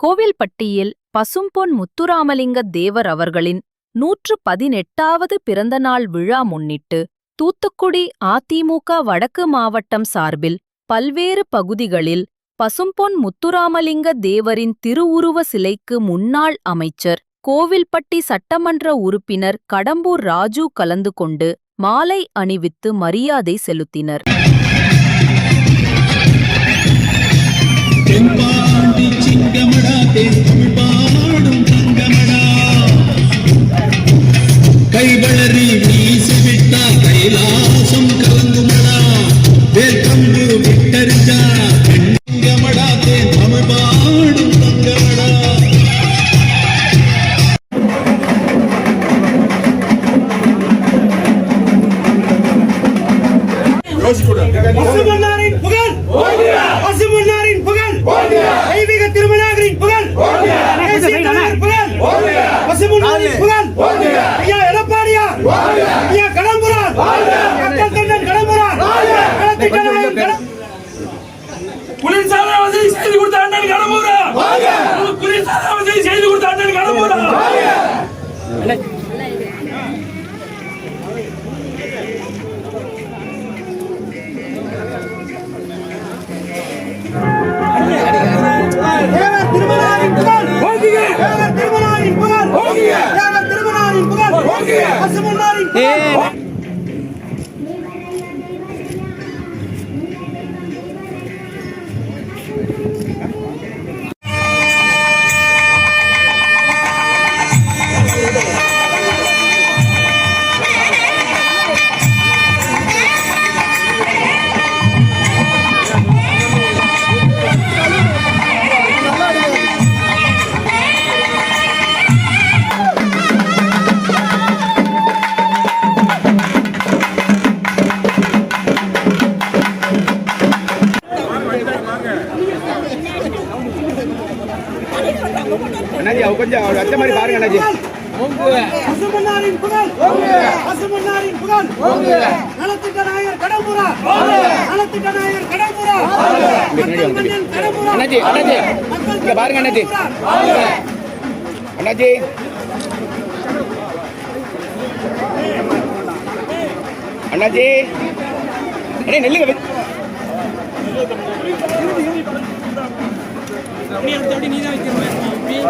கோவில்பட்டியில் பசும்பொன் முத்துராமலிங்க தேவர் அவர்களின் நூற்று பதினெட்டாவது பிறந்தநாள் விழா முன்னிட்டு தூத்துக்குடி அதிமுக வடக்கு மாவட்டம் சார்பில் பல்வேறு பகுதிகளில் பசும்பொன் முத்துராமலிங்க தேவரின் திருவுருவ சிலைக்கு முன்னாள் அமைச்சர் கோவில்பட்டி சட்டமன்ற உறுப்பினர் கடம்பூர் ராஜு கலந்து கொண்டு மாலை அணிவித்து மரியாதை செலுத்தினர். பசுமன்னாரின் புகழ். பசுமன்னாரின் புகழ். தெய்வீக திருமணாகரின் புகழ். புகழ். பசுமன்னாரின் புகழ். ஐயா எடப்பாடியார். புகழ் பசுமன்னாரின் புகழ் அண்ணாஜி அவ கொஞ்சம் அவர் வச்ச மாதிரி பாருங்க அண்ணாஜி பசுமன்னாரின் புகழ் பசுமன்னாரின் புகழ் நலத்திட்ட கடம்புரா நலத்திட்ட கடம்புரா அண்ணாஜி அண்ணாஜி இங்க பாருங்க அண்ணாஜி அண்ணாஜி அண்ணாஜி அண்ணே நெல்லுங்க வெ-